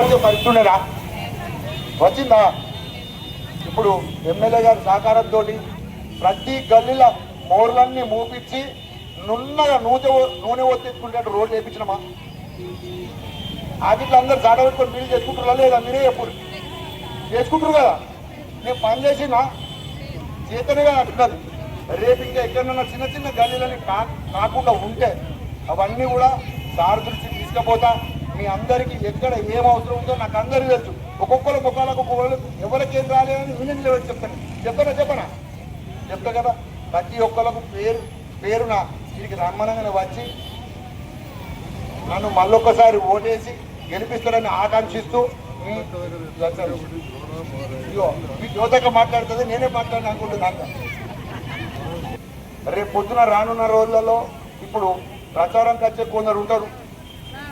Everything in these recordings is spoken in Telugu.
వచ్చే వచ్చిందా? ఇప్పుడు ఎమ్మెల్యే గారి సహకారంతో ప్రతి గల్లీలో మోర్లన్నీ మూపించి నున్నగా నూనె నూనె ఒత్తించుకుంటే రోడ్లు వేయించినమా ఆదిట్లో అందరు జాడ పెట్టుకొని మీరు చేసుకుంటారా లేదా? మీరే ఎప్పుడు చేసుకుంటారు కదా. నేను పని చేసినా చేతనేగా కదా అంటున్నది రేపు ఇంకా ఎక్కడన్నా చిన్న చిన్న గల్లీలని కాకుండా ఉంటే అవన్నీ కూడా సార్ దృష్టికి తీసుకుపోతా. మీ అందరికీ ఎక్కడ ఏం అవసరం ఉందో నాకు అందరికీ తెలుసు. ఒక్కొక్కరు ముఖాలకు ఎవరికేం ఎవరికి ఏం రాలేదని యూనియన్ లెవెల్ చెప్తాను. చెప్పనా చెప్పనా? చెప్తా కదా. ప్రతి ఒక్కరికి పేరు పేరున వీరికి రమ్మనంగానే వచ్చి నన్ను మళ్ళొక్కసారి ఓటేసి గెలిపిస్తారని ఆకాంక్షిస్తూ మీ యువతక మాట్లాడుతుంది నేనే మాట్లాడిన అనుకుంటున్నాను రేపు పొద్దున రానున్న రోజులలో ఇప్పుడు ప్రచారంకి వచ్చే కొందరు ఉంటారు.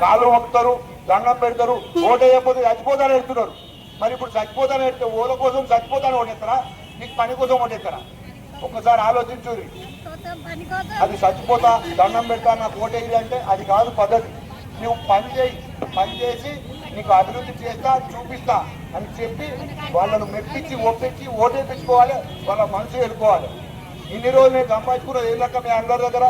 కాలు మొక్కుతారు దండం పెడతారు ఓటేయకపోతే చచ్చిపోతాను ఎడుతున్నారు మరి ఇప్పుడు చచ్చిపోతాను ఎడితే ఓల కోసం చచ్చిపోతాను ఓటేస్తారా? నీకు పని కోసం ఓటేస్తారా? ఒక్కసారి ఆలోచించూరి అది చచ్చిపోతా దండం పెడతా నాకు ఓటేయాలి అంటే అది కాదు పద్ధతి. నువ్వు పని చేయి పని చేసి నీకు అభివృద్ధి చేస్తా చూపిస్తా అని చెప్పి వాళ్ళను మెప్పించి ఒప్పించి ఓటేపించుకోవాలి వాళ్ళ మనసు వెళ్ళుకోవాలి ఇన్ని రోజులు నేను సంపాదించుకున్నది ఏం లెక్క మీ అందరి దగ్గర?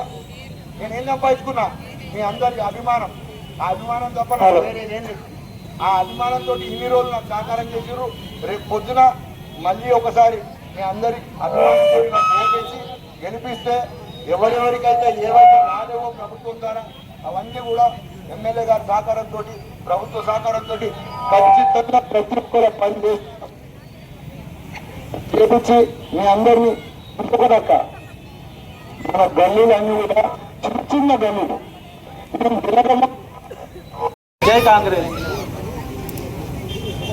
నేను ఏం సంపాదించుకున్నా? మీ అందరి అభిమానం. ఆ అభిమానం తప్ప నాకు వేరేదేం లేదు. ఆ అభిమానంతో ఇన్ని రోజులు నాకు సహకారం చేసారు రేపు పొద్దున మళ్ళీ ఒకసారి మీ అందరి అభిమానంతో ఓటేసి గెలిపిస్తే ఎవరెవరికైతే ఏవైతే రాలేవో ప్రభుత్వం ద్వారా అవన్నీ కూడా ఎమ్మెల్యే గారి సహకారంతో ప్రభుత్వ సహకారంతో ఖచ్చితంగా ప్రతి ఒక్కరు పని చేస్తాం. చేపించి మీ అందరినీ ఇంకొకదక్క మన గల్లీలన్నీ కూడా చిన్న చిన్న గల్లీలు. మేము జై కాంగ్రెస్.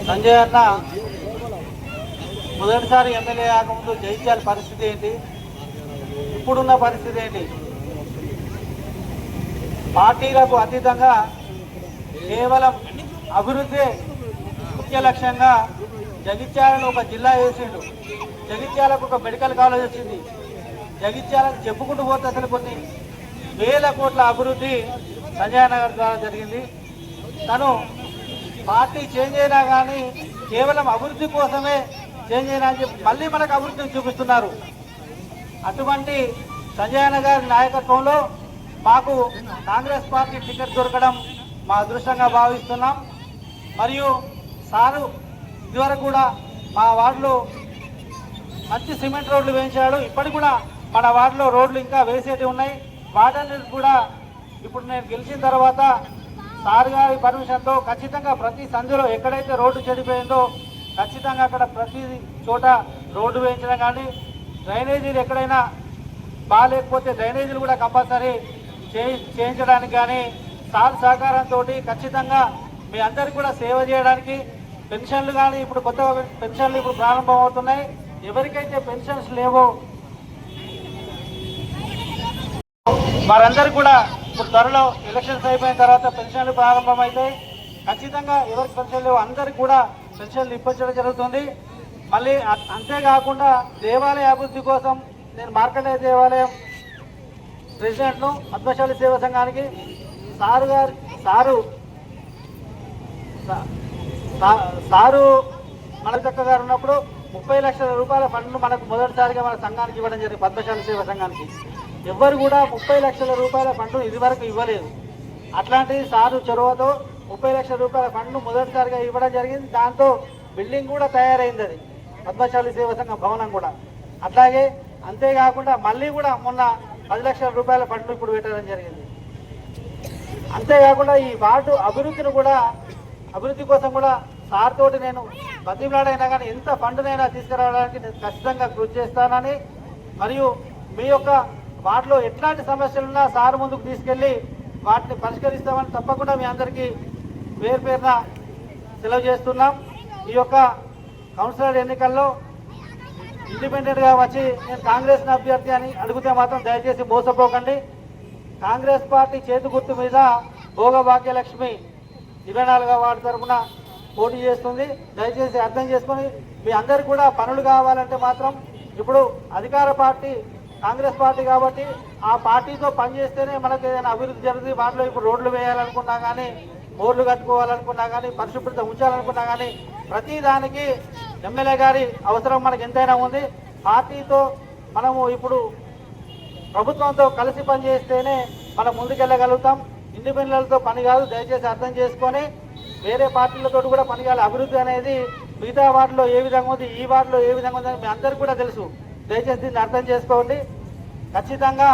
సంజయ్ అన్న మొదటిసారి ఎమ్మెల్యే కాకముందు జయించాల పరిస్థితి ఏంటి? ఇప్పుడున్న పరిస్థితి ఏంటి? పార్టీలకు అతీతంగా కేవలం అభివృద్ధి ముఖ్య లక్ష్యంగా జగిత్యాలను ఒక జిల్లా వేసిండు. జగిత్యాలకు ఒక మెడికల్ కాలేజ్ వచ్చింది. జగిత్యాలని చెప్పుకుంటూ పోతే అసలు కొన్ని వేల కోట్ల అభివృద్ధి సంజయ్ నగర్ ద్వారా జరిగింది. తను పార్టీ చేంజ్ అయినా కానీ కేవలం అభివృద్ధి కోసమే చేంజ్ అయినా అని చెప్పి మళ్ళీ మనకు అభివృద్ధిని చూపిస్తున్నారు. అటువంటి సంజయన గారి నాయకత్వంలో మాకు కాంగ్రెస్ పార్టీ టికెట్ దొరకడం మా అదృష్టంగా భావిస్తున్నాం. మరియు సారు ఇదివరకు కూడా మా వార్డులో మంచి సిమెంట్ రోడ్లు వేయించాడు. ఇప్పటికి కూడా మన వార్డులో రోడ్లు ఇంకా వేసేటివి ఉన్నాయి. వాటన్నిటి కూడా ఇప్పుడు నేను గెలిచిన తర్వాత సార్ గారి పర్మిషన్తో ఖచ్చితంగా ప్రతి సంధిలో ఎక్కడైతే రోడ్డు చెడిపోయిందో ఖచ్చితంగా అక్కడ ప్రతి చోట రోడ్డు వేయించడం కానీ డ్రైనేజీలు ఎక్కడైనా బాగాలేకపోతే డ్రైనేజీలు కూడా కంపల్సరీ చేయి చేయించడానికి కానీ సార్ సహకారంతో ఖచ్చితంగా మీ అందరికి కూడా సేవ చేయడానికి పెన్షన్లు కానీ ఇప్పుడు కొత్త పెన్షన్లు ఇప్పుడు ప్రారంభం అవుతున్నాయి ఎవరికైతే పెన్షన్స్ లేవో వారందరూ కూడా ఇప్పుడు త్వరలో ఎలక్షన్స్ అయిపోయిన తర్వాత పెన్షన్లు ప్రారంభమవుతాయి ఖచ్చితంగా ఎవరికి పెన్షన్ లేవు అందరికి కూడా పెన్షన్లు ఇప్పించడం జరుగుతుంది. మళ్ళీ అంతేకాకుండా దేవాలయ అభివృద్ధి కోసం నేను మార్కండేయ దేవాలయం ప్రెసిడెంట్ను పద్మశాలి సేవా సంఘానికి సారు గారు సారు సారు మనచక్క గారు ఉన్నప్పుడు ముప్పై లక్షల రూపాయల ఫండ్ను మనకు మొదటిసారిగా మన సంఘానికి ఇవ్వడం జరిగింది పద్మశాలి సేవా సంఘానికి. ఎవ్వరు కూడా ముప్పై లక్షల రూపాయల ఫండ్ను ఇదివరకు ఇవ్వలేదు. అట్లాంటిది సారు చొరవతో ముప్పై లక్షల రూపాయల ఫండ్ను మొదటిసారిగా ఇవ్వడం జరిగింది. దాంతో బిల్డింగ్ కూడా తయారైంది అది. పద్మశాలి సేవా సంఘం భవనం కూడా. అట్లాగే అంతేకాకుండా మళ్ళీ కూడా మొన్న పది లక్షల రూపాయల ఫండ్ ఇప్పుడు పెట్టడం జరిగింది. అంతేకాకుండా ఈ వార్డు అభివృద్ధిని కూడా అభివృద్ధి కోసం కూడా సార్ తోటి నేను బతిమలాడైనా కానీ ఎంత ఫండ్నైనా తీసుకురావడానికి నేను ఖచ్చితంగా కృషి చేస్తానని మరియు మీ యొక్క వాటిలో ఎట్లాంటి సమస్యలున్నా సార్ ముందుకు తీసుకెళ్ళి వాటిని పరిష్కరిస్తామని తప్పకుండా మీ అందరికీ పేరు పేరున సెలవు చేస్తున్నాం. ఈ యొక్క కౌన్సిలర్ ఎన్నికల్లో ఇండిపెండెంట్గా వచ్చి నేను కాంగ్రెస్ అభ్యర్థి అని అడిగితే మాత్రం దయచేసి మోసపోకండి. కాంగ్రెస్ పార్టీ చేతి గుర్తు మీద భోగ భాగ్యలక్ష్మి ఇరవై నాలుగవ వార్డు తరఫున పోటీ చేస్తుంది. దయచేసి అర్థం చేసుకొని మీ అందరికి కూడా పనులు కావాలంటే మాత్రం ఇప్పుడు అధికార పార్టీ కాంగ్రెస్ పార్టీ కాబట్టి ఆ పార్టీతో పనిచేస్తేనే మనకు ఏదైనా అభివృద్ధి జరుగుతుంది. వాటిలో ఇప్పుడు రోడ్లు వేయాలనుకున్నా కానీ బోర్లు కట్టుకోవాలనుకున్నా కానీ పరిశుభ్రత ఉంచాలనుకున్నా కానీ ప్రతి దానికి ఎమ్మెల్యే గారి అవసరం మనకు ఎంతైనా ఉంది. పార్టీతో మనము ఇప్పుడు ప్రభుత్వంతో కలిసి పనిచేస్తేనే మనం ముందుకెళ్ళగలుగుతాం. ఇండిపెండెంట్లతో పని కాదు దయచేసి అర్థం చేసుకొని వేరే పార్టీలతో కూడా పని కాదు అభివృద్ధి అనేది మిగతా వాటిలో ఏ విధంగా ఉంది ఈ వాటిలో ఏ విధంగా ఉంది మీ అందరికీ కూడా తెలుసు. దయచేసి దీన్ని అర్థం చేసుకోండి. ఖచ్చితంగా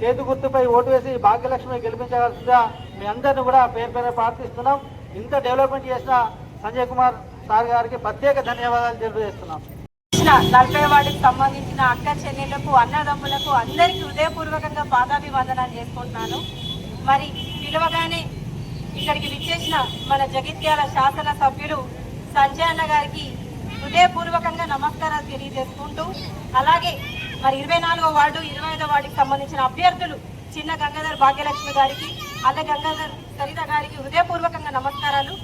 చేతి గుర్తుపై ఓటు వేసి భాగ్యలక్ష్మి గెలిపించవలసిందిగా మీ అందరిని కూడా పేరు పేరు ప్రార్థిస్తున్నాం. ఇంత డెవలప్మెంట్ చేసిన సంజయ్ కుమార్ సార్ గారికి ప్రత్యేక ధన్యవాదాలు తెలియజేస్తున్నాం. ఇచ్చిన నలభై సంబంధించిన అక్క చెల్లెళ్ళకు అన్నదమ్ములకు అందరికీ హృదయపూర్వకంగా పాదాభివందనాలు చేసుకుంటున్నాను. మరి పిలవగానే ఇక్కడికి విచ్చేసిన మన జగిత్యాల శాసన సభ్యులు సంజయ్ అన్న గారికి హృదయపూర్వకంగా నమస్కారాలు తెలియజేసుకుంటూ అలాగే మరి ఇరవై నాలుగో వార్డు ఇరవై ఐదో వార్డుకి సంబంధించిన అభ్యర్థులు చిన్న గంగాధర్ భాగ్యలక్ష్మి గారికి అల్ల గంగాధర్ సరిత గారికి హృదయపూర్వకంగా నమస్కారాలు.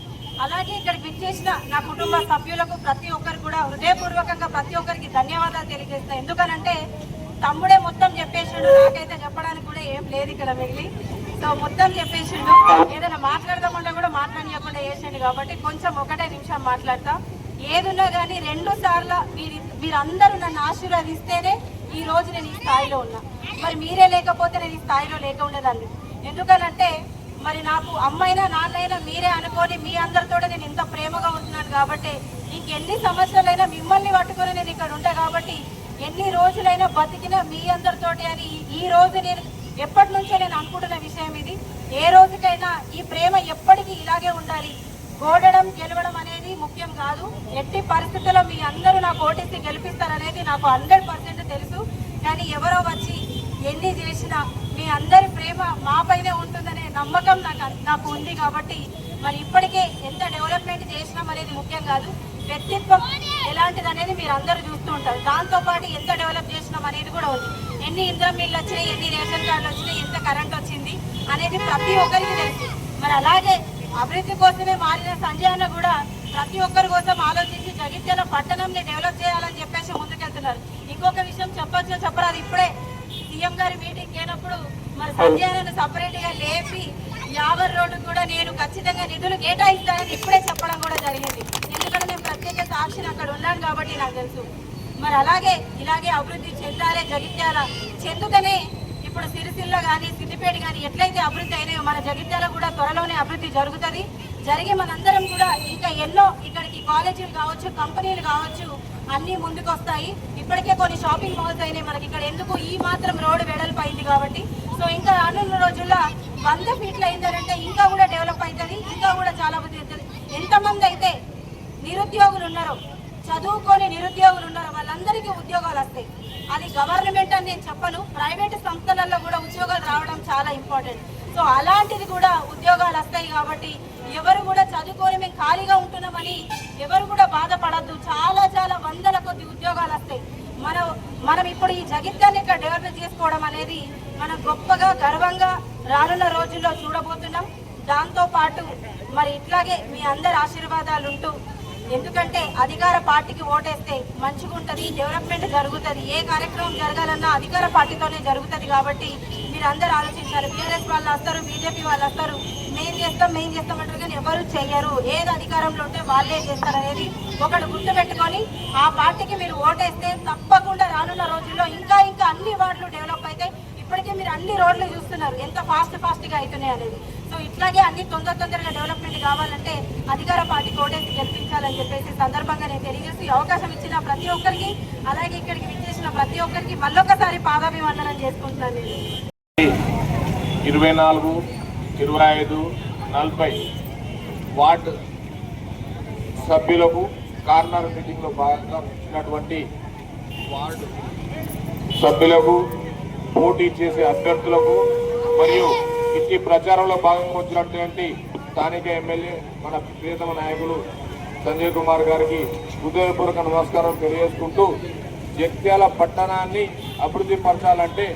అలాగే ఇక్కడ విచ్చేసిన నా కుటుంబ సభ్యులకు ప్రతి ఒక్కరు కూడా హృదయపూర్వకంగా ప్రతి ఒక్కరికి ధన్యవాదాలు తెలియజేస్తాను ఎందుకనంటే తమ్ముడే మొత్తం చెప్పేసిండు నాకైతే చెప్పడానికి కూడా ఏం లేదు ఇక్కడ మిగిలి సో మొత్తం చెప్పేసిండు ఏదైనా మాట్లాడదామంటే కూడా మాట్లాడకుండా చేసిండు కాబట్టి కొంచెం ఒకటే నిమిషం మాట్లాడతాం. ఏదున్నా కానీ రెండు సార్లు మీరు మీరందరూ నన్ను ఆశీర్వదిస్తేనే ఈ రోజు నేను ఈ స్థాయిలో ఉన్నా. మరి మీరే లేకపోతే నేను ఈ స్థాయిలో లేక ఉండేదాన్ని. ఎందుకనంటే మరి నాకు అమ్మైనా నాన్నైనా మీరే అనుకోని మీ అందరితో నేను ఇంత ప్రేమగా ఉంటున్నాను కాబట్టి ఇంకెన్ని సంవత్సరాలైనా మిమ్మల్ని పట్టుకొని నేను ఇక్కడ ఉంటా కాబట్టి ఎన్ని రోజులైనా బతికినా మీ అందరితోటి అని ఈ- ఈ రోజు నేను ఎప్పటి నుంచో నేను అనుకుంటున్న విషయం ఇది. ఏ రోజుకైనా ఈ ప్రేమ ఎప్పటికీ ఇలాగే ఉండాలి. ఓడడం గెలవడం అనేది ముఖ్యం కాదు. ఎట్టి పరిస్థితుల్లో మీ అందరూ నాకు ఓటేసి గెలిపిస్తారనేది నాకు హండ్రెడ్ పర్సెంట్ తెలుసు. కానీ ఎవరో వచ్చి ఎన్ని చేసినా మీ అందరి ప్రేమ మాపైనే ఉంటుందనే నమ్మకం నాకు నాకు ఉంది కాబట్టి మరి ఇప్పటికే ఎంత డెవలప్మెంట్ చేసినాం అనేది ముఖ్యం కాదు. వ్యక్తిత్వం ఎలాంటిది అనేది మీరు అందరూ చూస్తూ ఉంటారు. దాంతో పాటు ఎంత డెవలప్ చేసినాం అనేది కూడా ఉంది. ఎన్ని ఇంద్రం మిల్లు వచ్చినాయి ఎన్ని రేషన్ కార్డులు వచ్చినాయి ఎంత కరెంట్ వచ్చింది అనేది ప్రతి ఒక్కరికి తెలుసు. మరి అలాగే అభివృద్ధి కోసమే మారిన సంజయ్ అన్న కూడా ప్రతి ఒక్కరి కోసం ఆలోచించి జగిత్యాల పట్టణంని డెవలప్ చేయాలని చెప్పేసి ముందుకెళ్తున్నారు. ఇంకొక విషయం చెప్పొచ్చో చెప్పరాదు. ఇప్పుడే సీఎం గారి మీటింగ్ అయినప్పుడు మరి సంజయ్ అన్నను సపరేట్గా లేపి యావర్ రోడ్డు కూడా నేను ఖచ్చితంగా నిధులు కేటాయిస్తానని ఇప్పుడే చెప్పడం కూడా జరిగింది. ఎందుకంటే నేను ప్రత్యేక సాక్షిని అక్కడ ఉన్నాను కాబట్టి నాకు తెలుసు. మరి అలాగే ఇలాగే అభివృద్ధి చెందాలే జగిత్యాల. చెందుకనే ఇప్పుడు సిరిసిల్ల కానీ సిద్దిపేట కానీ ఎట్లయితే అభివృద్ధి అయినాయో మన జగిత్యాల కూడా త్వరలోనే అభివృద్ధి జరుగుతుంది. జరిగి మనందరం కూడా ఇంకా ఎన్నో ఇక్కడికి కాలేజీలు కావచ్చు కంపెనీలు కావచ్చు అన్నీ ముందుకు వస్తాయి ఇప్పటికే కొన్ని షాపింగ్ మాల్స్ అయినాయి మనకి ఇక్కడ. ఎందుకు? ఈ మాత్రం రోడ్డు వెడల్పు అయింది కాబట్టి. సో ఇంకా రానున్న రోజుల్లో వంద ఫీట్లు అయిందంటే ఇంకా కూడా డెవలప్ అవుతుంది ఇంకా కూడా చాలా అభివృద్ధి అవుతుంది. ఎంతమంది అయితే నిరుద్యోగులు ఉన్నారో చదువుకొని నిరుద్యోగులు ఉన్నారో వాళ్ళందరికీ ఉద్యోగాలు వస్తాయి. అది గవర్నమెంట్ అని నేను చెప్పను. ప్రైవేట్ సంస్థలలో కూడా ఉద్యోగాలు రావడం చాలా ఇంపార్టెంట్ సో అలాంటిది కూడా ఉద్యోగాలు వస్తాయి కాబట్టి ఎవరు కూడా చదువుకొని మేము ఖాళీగా ఉంటున్నామని ఎవరు కూడా బాధపడద్దు. చాలా చాలా వందల కొద్ది ఉద్యోగాలు వస్తాయి. మనం మనం ఇప్పుడు ఈ జగిత్యాన్ని ఇక్కడ డెవలప్ చేసుకోవడం అనేది మనం గొప్పగా గర్వంగా రానున్న రోజుల్లో చూడబోతున్నాం. దాంతో పాటు మరి ఇట్లాగే మీ అందరి ఆశీర్వాదాలు ఉంటూ ఎందుకంటే అధికార పార్టీకి ఓటేస్తే మంచిగా ఉంటుంది డెవలప్మెంట్ జరుగుతుంది ఏ కార్యక్రమం జరగాలన్నా అధికార పార్టీతోనే జరుగుతుంది కాబట్టి మీరు అందరూ ఆలోచించారు బీఆర్ఎస్ వాళ్ళు వస్తారు బీజేపీ వాళ్ళు వస్తారు మేం చేస్తాం మేం చేస్తాం అంటారు కానీ ఎవరు చేయరు. ఏది అధికారంలో ఉంటే వాళ్ళే చేస్తారు అనేది ఒకటి గుర్తుపెట్టుకొని ఆ పార్టీకి మీరు ఓటేస్తే తప్పకుండా రానున్న రోజుల్లో ఇంకా ఇంకా అన్ని వార్డులు డెవలప్ అయితే ఇప్పటికే మీరు అన్ని రోడ్లు చూస్తున్నారు ఎంత ఫాస్ట్ ఫాస్ట్గా అవుతున్నాయి అనేది. సో ఇట్లాగే అన్ని తొందర తొందరగా డెవలప్ కావాలంటే అధికార పార్టీ కోటేసి గెలిపించాలని చెప్పేసి సందర్భంగా నేను తెలియజేస్తూ అవకాశం ఇచ్చిన ప్రతి ఒక్కరికి అలాగే ఇక్కడికి విచ్చేసిన ప్రతి ఒక్కరికి మళ్ళొకసారి పాదాభివందనం చేసుకుంటున్నాను నేను. ఇరవై నాలుగు ఇరవై ఐదు నలభై వార్డు సభ్యులకు కార్నర్ మీటింగ్లో భాగంగా ఇచ్చినటువంటి వార్డు సభ్యులకు పోటీ చేసే అభ్యర్థులకు మరియు ఇంటి ప్రచారంలో భాగంగా వచ్చినటువంటి స్థానిక ఎమ్మెల్యే మన ప్రియతమ నాయకులు సంజయ్ కుమార్ గారికి హృదయపూర్వక నమస్కారం తెలియజేసుకుంటూ జగిత్యాల పట్టణాన్ని అభివృద్ధి పరచాలంటే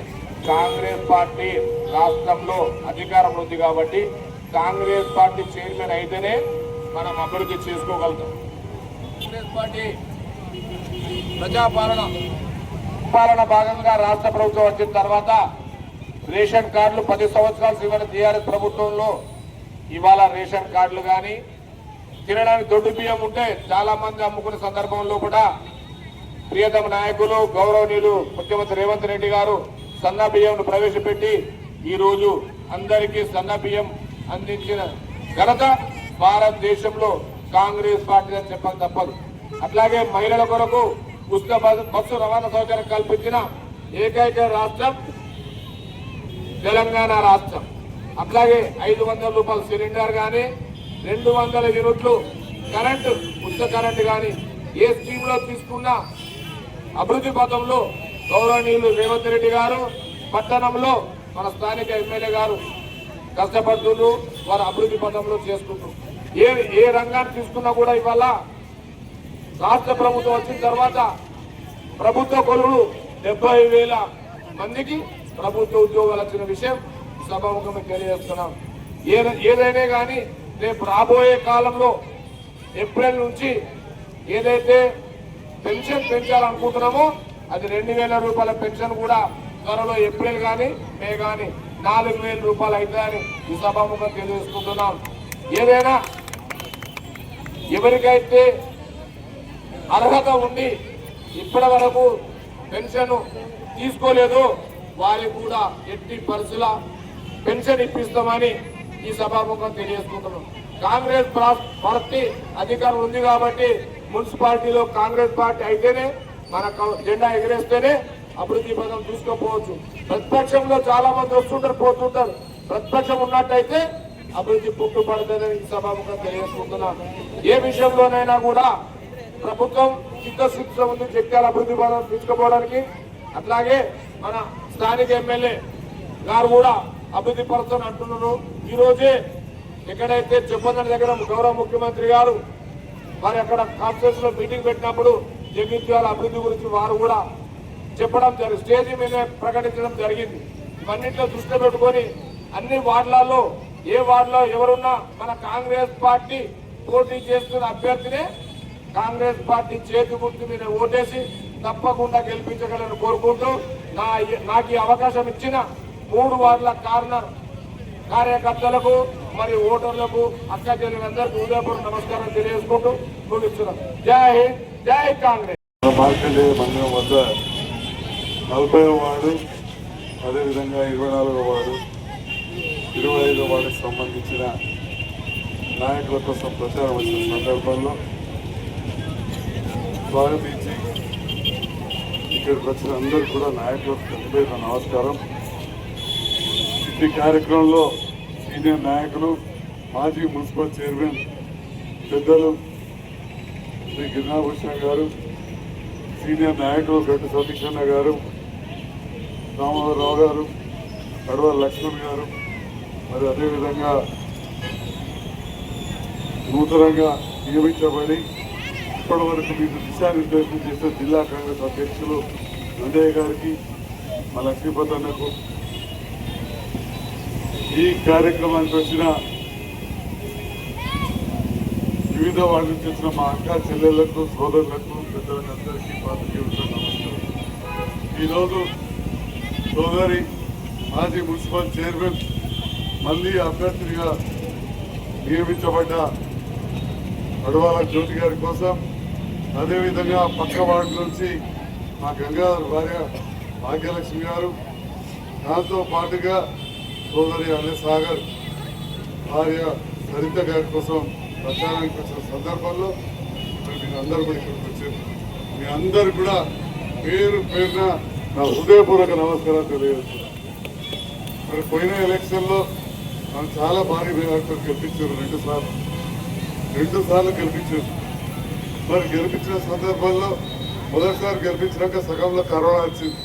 కాంగ్రెస్ పార్టీ రాష్ట్రంలో అధికారం ఉంది కాబట్టి కాంగ్రెస్ పార్టీ చైర్మన్ అయితేనే మనం అభివృద్ధి చేసుకోగలుగుతాం. కాంగ్రెస్ పార్టీ ప్రజాపాలన పాలన భాగంగా రాష్ట్ర ప్రభుత్వం వచ్చిన తర్వాత రేషన్ కార్డులు పది సంవత్సరాలు ఇవ్వని టీఆర్ఎస్ ప్రభుత్వంలో ఇవాళ రేషన్ కార్డులు కానీ తినడానికి దొడ్డు బియ్యం ఉంటే చాలా మంది అమ్ముకునే సందర్భంలో కూడా ప్రియతమ నాయకులు గౌరవనీయులు ముఖ్యమంత్రి రేవంత్ రెడ్డి గారు సన్న బియ్యంను ప్రవేశపెట్టి ఈరోజు అందరికీ సన్న బియ్యం అందించిన ఘనత భారతదేశంలో కాంగ్రెస్ పార్టీ అని చెప్పక తప్పదు. అట్లాగే మహిళల కొరకు ఉచిత బస్సు రవాణా సౌకర్యం కల్పించిన ఏకైక రాష్ట్రం తెలంగాణ రాష్ట్రం. అట్లాగే ఐదు వందల రూపాయల సిలిండర్ కానీ రెండు వందల యూనిట్లు కరెంటు ఉచిత కరెంటు కానీ ఏ స్కీమ్లో తీసుకున్నా అభివృద్ధి పథంలో గౌరవనీయులు రేవంత్ రెడ్డి గారు పట్టణంలో మన స్థానిక ఎమ్మెల్యే గారు కష్టపడుతున్నారు వారు అభివృద్ధి పథంలో చేసుకుంటూ ఏ ఏ రంగాన్ని తీసుకున్నా కూడా ఇవాళ రాష్ట్ర ప్రభుత్వం వచ్చిన తర్వాత ప్రభుత్వ కొలువులు డెబ్బై వేల మందికి ప్రభుత్వ ఉద్యోగాలు వచ్చిన విషయం సభాముఖంగా తెలియజేస్తున్నాం. ఏదైనా కానీ రేపు రాబోయే కాలంలో ఏప్రిల్ నుంచి ఏదైతే పెన్షన్ పెంచాలనుకుంటున్నామో అది రెండు వేల రూపాయల పెన్షన్ కూడా త్వరలో ఏప్రిల్ కానీ మే కానీ నాలుగు వేల రూపాయలు అవుతాయని ఈ సభాముఖం తెలియజేసుకుంటున్నాం. ఏదైనా ఎవరికైతే అర్హత ఉండి ఇప్పటి వరకు పెన్షన్ తీసుకోలేదు వారికి కూడా ఎట్టి పరిస్థితుల పెన్షన్ ఇప్పిస్తామని ఈ సభాముఖం తెలియజేసుకుంటున్నాం. కాంగ్రెస్ పార్టీ అధికారం ఉంది కాబట్టి మున్సిపాలిటీలో కాంగ్రెస్ పార్టీ అయితేనే మన జెండా ఎగరేస్తేనే అభివృద్ధి పదం చూసుకోపోవచ్చు ప్రతిపక్షంలో చాలా మంది వస్తుంటారు పోతుంటారు. ప్రతిపక్షం ఉన్నట్టయితే అభివృద్ధి పుట్టుపడుతుందని ఈ సభాముఖం తెలియజేసుకుంటున్నాం. ఏ విషయంలోనైనా కూడా ప్రభుత్వం చిత్తశుద్ధి ఉంది జగ్యాల అభివృద్ధి పథకం తీసుకుపోవడానికి అట్లాగే మన స్థానిక ఎమ్మెల్యే గారు కూడా అభివృద్ధి పరచని అంటున్నారు. ఈరోజే ఎక్కడైతే చెప్పండి దగ్గర గౌరవ ముఖ్యమంత్రి గారు మరి అక్కడ కాన్ఫరెన్స్లో మీటింగ్ పెట్టినప్పుడు జగిత్యాల అభివృద్ధి గురించి వారు కూడా చెప్పడం జరిగింది స్టేజ్ మీద ప్రకటించడం జరిగింది. ఇవన్నింటిలో దృష్టిలో పెట్టుకొని అన్ని వార్డులలో ఏ వార్డులో ఎవరున్నా మన కాంగ్రెస్ పార్టీ పోటీ చేస్తున్న అభ్యర్థినే కాంగ్రెస్ పార్టీ చేతి గుర్తు మీద ఓటేసి తప్పకుండా గెలిపించగలని కోరుకుంటూ నా నాకు ఈ అవకాశం ఇచ్చిన మూడు వార్డుల కార్నర్ కార్యకర్తలకు మరి ఓటర్లకు అక్క చెల్లెలందరికీ ఉదయపూర్వ నమస్కారం తెలియజేసుకుంటూ ముగిస్తున్నాం. జై హింద్ జై కాంగ్రెస్. మందిరం వద్ద నలభై వార్డు అదేవిధంగా ఇరవై నాలుగో వార్డు ఇరవై ఐదో వార్డుకు సంబంధించిన నాయకుల కోసం ప్రచారం వచ్చిన సందర్భంలో స్వాగతించి ఇక్కడికి వచ్చిన అందరూ కూడా నాయకులకు ప్రతిపేద నమస్కారం. ఈ కార్యక్రమంలో సీనియర్ నాయకులు మాజీ మున్సిపల్ చైర్మన్ పెద్దలు శ్రీ గిరినాభూషణ గారు సీనియర్ నాయకులు గడ్డు సతీషన్న గారు రామారావు గారు కడవ లక్ష్మణ్ గారు మరి అదేవిధంగా నూతనంగా నియమించబడి ఇప్పటి వరకు మీకు దిశానిర్దేశం చేసిన జిల్లా కాంగ్రెస్ అధ్యక్షులు నందయ్య గారికి మా లక్ష్మీపతన్నకు ఈ కార్యక్రమానికి వచ్చిన వివిధ వాళ్ళు చేసిన మా అక్క చెల్లెళ్ళకు సోదరులకు పెద్దలందరికీ పాత్రికేయులకు నమస్కారం. ఈరోజు సోదరి మాజీ మున్సిపల్ చైర్మన్ మళ్ళీ అభ్యర్థిగా నియమించబడ్డ అడవాల జ్యోతి గారి కోసం అదేవిధంగా పక్క వార్డు నుంచి మా గంగాధర్ భార్య భాగ్యలక్ష్మి గారు. దాంతో పాటుగా సోదరి అనే సాగర్ భార్య సరిత గారి కోసం ప్రచారానికి వచ్చిన సందర్భంలో మీరు అందరూ కూడా ఇక్కడికి వచ్చారు. మీ అందరు కూడా పేరు పేరున నా హృదయపూర్వక నమస్కారాలు తెలియజేస్తున్నాను మరి పోయిన ఎలక్షన్లో మనం చాలా భారీ మేరకు గెలిపించారు రెండు సార్లు. రెండు సార్లు గెలిపించారు. మరి గెలిపించిన సందర్భంలో మొదటిసారి గెలిపించినాక సగంలో కరోనా వచ్చింది.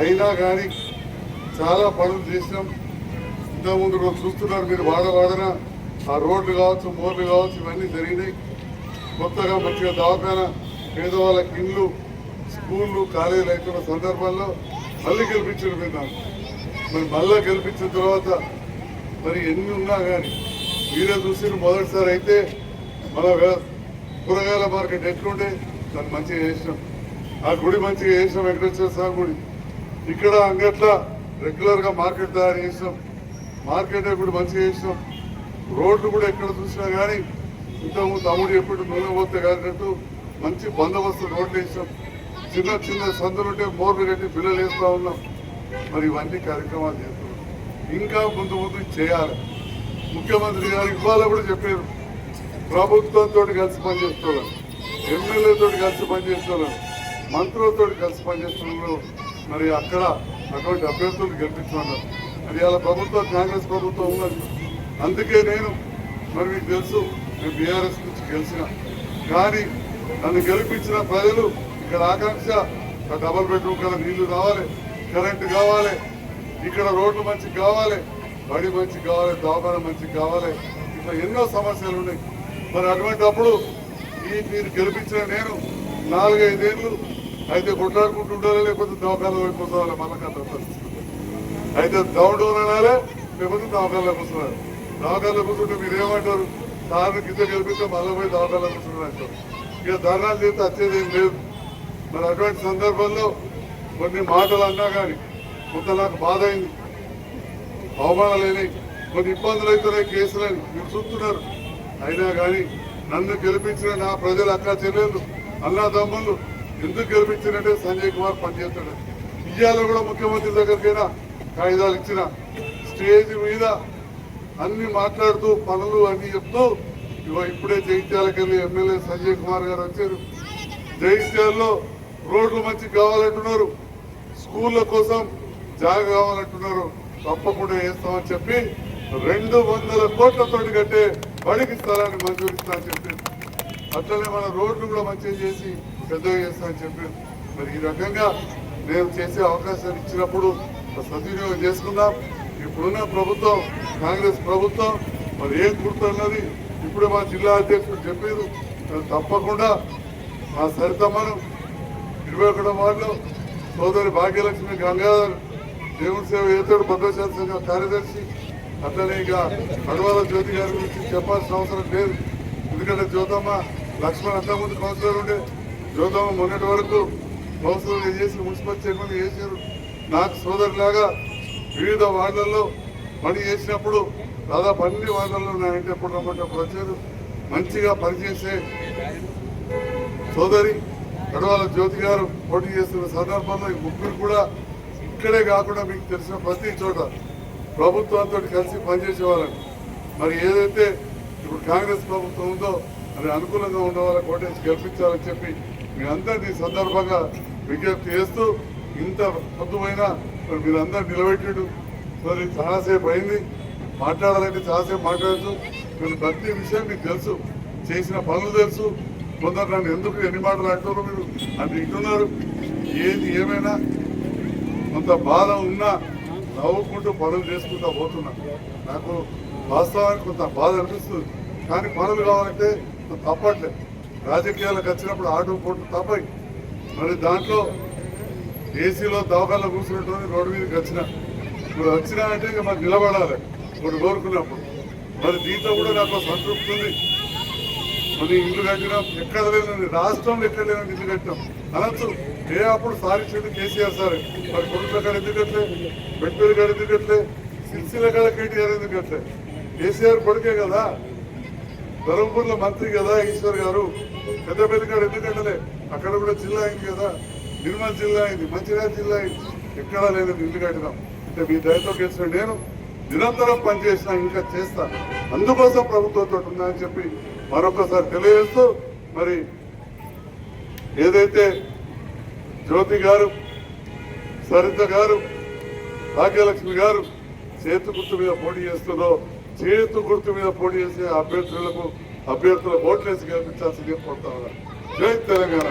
అయినా కానీ చాలా పనులు చేసినాం. ఇంతకుముందు కూడా చూస్తున్నారు మీరు వాడ వాడన. ఆ రోడ్లు కావచ్చు మోర్లు కావచ్చు ఇవన్నీ జరిగినాయి. కొత్తగా మంచిగా దవాఖాన పేదవాళ్ళకి ఇండ్లు స్కూళ్ళు కాలేజీలు అవుతున్న సందర్భంలో మళ్ళీ గెలిపించారు విన్నాను మరి మళ్ళీ గెలిపించిన తర్వాత మరి ఎన్ని ఉన్నా కానీ మీరే చూసి మొదటిసారి అయితే మన కూరగాయల మార్కెట్ ఎట్లుండే దాన్ని మంచిగా చేసినాం. ఆ గుడి మంచిగా చేసినాం వెంకటేశ్వర స్వామి గుడి. ఇక్కడ అంగట్ల రెగ్యులర్గా మార్కెట్ తయారు చేసినాం. మార్కెట్ ఇప్పుడు మంచిగా చేసినాం. రోడ్లు కూడా ఎక్కడ చూసినా కానీ ఇంతకుముందు తమ్ముడు ఎప్పుడు నూనె పోతే కానట్టు మంచి బందోబస్తు రోడ్లు వేసాం చిన్న చిన్న సందులుంటే మోర్లు కట్టి పిల్లలు వేస్తూ ఉన్నాం. మరి ఇవన్నీ కార్యక్రమాలు చేస్తున్నాం. ఇంకా ముందు ముందు చేయాలి. ముఖ్యమంత్రి గారు ఇవాళ కూడా చెప్పారు. ప్రభుత్వంతో కలిసి పనిచేస్తున్నారు. ఎమ్మెల్యేతో కలిసి పనిచేస్తున్నాను మంత్రులతో కలిసి పనిచేస్తున్నారు. మరి అక్కడ అటువంటి అభ్యర్థులు గెలిపించుకున్నారు మరి అలా ప్రభుత్వం కాంగ్రెస్ ప్రభుత్వం ఉన్నది. అందుకే నేను మరి మీకు తెలుసు నేను బీఆర్ఎస్ నుంచి గెలిచిన. కానీ నన్ను గెలిపించిన ప్రజలు ఇక్కడ ఆకాంక్ష డబల్ బెడ్రూమ్ కదా నీళ్ళు రావాలి కరెంటు కావాలి ఇక్కడ రోడ్లు మంచి కావాలి బడి మంచి కావాలి దవాఖాన మంచి కావాలి. ఇట్లా ఎన్నో సమస్యలు ఉన్నాయి. మరి అటువంటిప్పుడు ఈ మీరు గెలిపించిన నేను నాలుగైదేళ్ళు అయితే కొట్లాడుకుంటుండాలి లేకపోతే దవాఖాన అయిపోతావాలి మళ్ళా కథ అయితే డౌన్ డౌన్ అనాలే లేకపోతే దవాఖానలో కూర్చున్నారు దవాఖానలో కూర్చుంటే మీరు ఏమంటారు? కింద గెలిపిస్తే మళ్ళీ పోయి దవాఖానలో కూర్చున్నారు అంటారు. ఇక ధర్నాలు చేస్తే వచ్చేది ఏం లేదు. మరి అటువంటి సందర్భంలో కొన్ని మాటలు అన్నా కానీ కొంత నాకు బాధ అయింది. అవమానాలని కొన్ని ఇబ్బందులు అవుతున్నాయి కేసులని మీరు చూస్తున్నారు. అయినా కానీ నన్ను గెలిపించిన నా ప్రజలు అక్క చెల్లెళ్ళు అన్నా తమ్ముళ్ళు ఎందుకు గెలిపించినట్టే సంజయ్ కుమార్ పనిచేస్తాడు? ఇయ్యాలో కూడా ముఖ్యమంత్రి దగ్గరికైనా కాగితాలు ఇచ్చిన స్టేజ్ మీద అన్ని మాట్లాడుతూ పనులు అన్ని చెప్తూ ఇగో ఇప్పుడే జైత్యాలకెళ్ళి ఎమ్మెల్యే సంజయ్ కుమార్ గారు వచ్చారు. జగిత్యాలలో రోడ్లు మంచి కావాలంటున్నారు. స్కూళ్ళ కోసం జాగ కావాలంటున్నారు. తప్పకుండా వేస్తామని చెప్పి రెండు వందల కోట్లతో కట్టే బడికి స్థలాన్ని మంజూరు ఇస్తామని అట్లనే మన రోడ్లు కూడా మంచిగా చేసి పెద్దగా చేస్తామని చెప్పారు. మరి ఈ రకంగా నేను చేసే అవకాశాలు ఇచ్చినప్పుడు సద్వినియోగం చేసుకుందాం ఇప్పుడున్న ప్రభుత్వం కాంగ్రెస్ ప్రభుత్వం మరి ఏం గుర్తున్నది? ఇప్పుడు మా జిల్లా అధ్యక్షుడు చెప్పేది తప్పకుండా మా సరితమ్మను ఇరవై ఒకటో వార్డులో సోదరి భాగ్యలక్ష్మి గంగాధర్ దేవుని సేవ ఏతడు భద్రశాల సంఘం కార్యదర్శి. అట్లనే ఇక అడవాల జ్యోతి గారి గురించి చెప్పాల్సిన అవసరం లేదు. ఎందుకంటే జ్యోతమ్మ లక్ష్మణ్ అంతకుముందు కౌన్సిలర్ ఉండే. జ్యోతమ్మ మొన్నటి వరకు కౌన్సిలర్ చేసి మున్సిపల్ చైర్మన్ చేశారు. నాకు సోదరులాగా వివిధ వార్డులలో పని చేసినప్పుడు దాదాపు అన్ని వార్డులలో నా ఇంటి ఎప్పుడు రమ్మంటే అప్పుడు మంచిగా పనిచేసే సోదరి కడవాల జ్యోతి గారు పోటీ చేస్తున్న సందర్భంలో ఈ ముగ్గురు కూడా ఇక్కడే కాకుండా మీకు తెలిసిన ప్రతి చోట ప్రభుత్వంతో కలిసి పనిచేసే వాళ్ళని. మరి ఏదైతే ఇప్పుడు కాంగ్రెస్ ప్రభుత్వం ఉందో అది అనుకూలంగా ఉన్న వాళ్ళ కోటేసి గెలిపించాలని చెప్పి మీ అందరినీ సందర్భంగా విజ్ఞప్తి చేస్తూ ఇంత పొద్దుమైనా మరి మీరందరూ నిలబెట్టాడు. మరి చాలాసేపు అయింది. మాట్లాడాలంటే చాలాసేపు మాట్లాడచ్చు. మీరు ప్రతి విషయం మీకు తెలుసు. చేసిన పనులు తెలుసు. కొందరు నన్ను ఎందుకు ఎన్ని మాటలు అంటారు మీరు? అని ఇంటున్నారు ఏది ఏమైనా కొంత బాధ ఉన్నా నవ్వుకుంటూ పనులు చేసుకుంటూ పోతున్నా. నాకు వాస్తవానికి కొంత బాధ అనిపిస్తుంది. కానీ పనులు కావాలంటే తప్పట్లేదు రాజకీయాలకు వచ్చినప్పుడు ఆటో పోటు తప్పయి మరి దాంట్లో ఏసీలో దవాఖానలో కూర్చున్నటువంటి రోడ్డు మీదకి వచ్చిన. ఇప్పుడు వచ్చినా అంటే ఇక మరి నిలబడాలి. ఇప్పుడు కోరుకున్నప్పుడు. మరి దీంతో కూడా నాకు సంతృప్తి ఉంది. మరి ఇల్లు కట్టినాం ఎక్కడ లేదండి. రాష్ట్రంలో ఎక్కడ లేదండి ఇల్లు కట్టినాం. అనొచ్చు. ఏ అప్పుడు సాధించండి కేసీఆర్ సార్. మరి కొడుకుల కాడ ఎందుకు కట్టలే? కాడ ఎందుకు కట్టలే? సిరిసిల్ల కాడ కేటీఆర్ ఎందుకు కట్టలే? కేసీఆర్ కొడుకే కదా. ధర్మపూర్లో మంత్రి కదా ఈశ్వర్ గారు. పెద్ద పెద్ద కాడ ఎందుకు కట్టలే? అక్కడ కూడా జిల్లా అయింది కదా. నిర్మల్ జిల్లా అయింది మంచిర్యాల జిల్లా అయింది. ఎక్కడా లేదు ఇల్లు కట్టినాం అంటే మీ దయతో గెలిచిన నేను నిరంతరం పనిచేసిన ఇంకా చేస్తా. అందుకోసం ప్రభుత్వంతో ఉందని చెప్పి మరొకసారి తెలియజేస్తూ మరి ఏదైతే జ్యోతి గారు సరిత గారు భాగ్యలక్ష్మి గారు చేతు గుర్తు మీద పోటీ చేస్తుందో చేతు గుర్తు మీద పోటీ చేసే అభ్యర్థులకు అభ్యర్థుల ఓట్లేసి గెలిపించాల్సి కోరుతా ఉన్నారు జై తెలంగాణ.